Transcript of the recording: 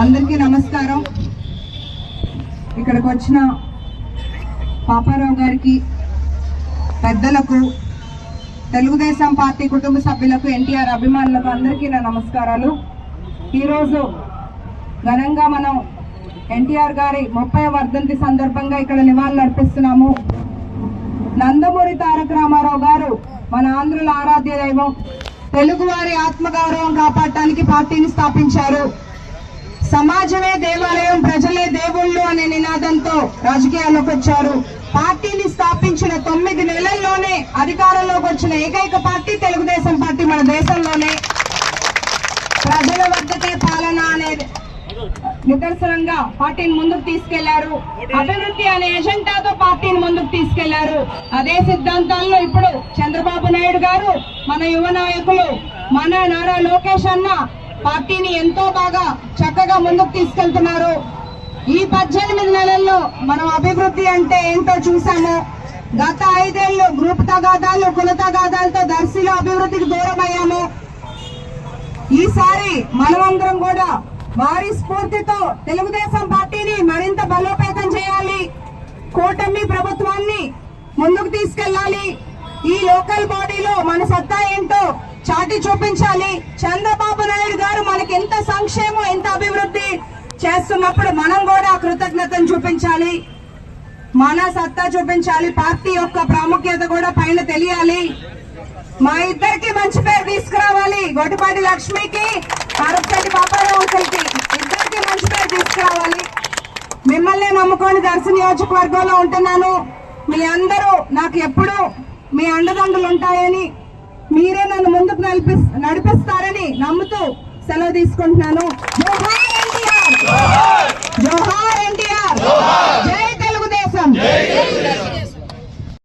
అందరికీ నమస్కారం. ఇక్కడికి వచ్చిన పాపారావు గారికి పెద్దలకు తెలుగుదేశం పార్టీ కుటుంబ సభ్యులకు ఎన్టీఆర్ అభిమానులకు అందరికీ నా నమస్కారాలు. ఈరోజు ఘనంగా మనం ఎన్టీఆర్ గారి ముప్పై వర్ధంతి సందర్భంగా ఇక్కడ నివాళులు అర్పిస్తున్నాము. నందమూరి తారక రామారావు గారు మన ఆంధ్రుల ఆరాధ్య దైవం. తెలుగువారి ఆత్మగౌరవం కాపాడటానికి పార్టీని స్థాపించారు. సమాజమే దేవాలయం ప్రజలే దేవుళ్ళు అనే నినాదంతో రాజకీయాల్లోకి వచ్చారు. పార్టీని స్థాపించిన తొమ్మిది నెలల్లోనే అధికారంలోకి వచ్చిన ఏకైక పార్టీ తెలుగుదేశం పార్టీ మన దేశంలోనే. ప్రజల వద్దకే పాలన అనేది నిదర్శనంగా పార్టీని ముందుకు తీసుకెళ్ళారు. అభివృద్ధి అనే ఎజెండాతో పార్టీని ముందుకు తీసుకెళ్ళారు. అదే సిద్ధాంతాల్లో ఇప్పుడు చంద్రబాబు నాయుడు గారు మన యువ నాయకులు మన నారా లోకేష్ అన్న పార్టీని ఎంతో బాగా చక్కగా ముందుకు తీసుకెళ్తున్నారు. ఈ పద్దెనిమిది నెలల్లో మనం అభివృద్ధి అంటే ఏంటో చూసాము గత ఐదేళ్ళు గ్రూప్ తగాదాలు కుల తగాదాలతో దర్శిలో అభివృద్ధికి దూరం అయ్యాము ఈసారి మనమందరం కూడా వారి స్ఫూర్తితో తెలుగుదేశం పార్టీని మరింత బలోపేతం చేయాలి. కూటమి ప్రభుత్వాన్ని ముందుకు తీసుకెళ్ళాలి ఈ లోకల్ బాడీలో మన సత్తా ఏంటో చాటి చూపించాలి. చంద్రబాబు నాయుడు గారు మనకి ఎంత సంక్షేమం ఎంత అభివృద్ధి చేస్తున్నప్పుడు మనం కూడా కృతజ్ఞతను చూపించాలి. మన సత్తా చూపించాలి. పార్టీ యొక్క ప్రాముఖ్యత కూడా పైన తెలియాలి. మా ఇద్దరికి మంచి పేరు తీసుకురావాలి. గొడ్డిపాటి లక్ష్మికి అరపటి పాపారావు అంకుల్కి ఇద్దరికి మంచి పేరు తీసుకురావాలి. మిమ్మల్ని నమ్ముకొని దర్శ నియోజకవర్గంలో ఉంటున్నాను. మీ అందరూ నాకు ఎప్పుడూ మీ అండదండలు ఉంటాయని మీరే నన్ను ముందుకు నడిపి నడిపిస్తారని నమ్ముతూ సెలవు తీసుకుంటున్నాను. జోహార్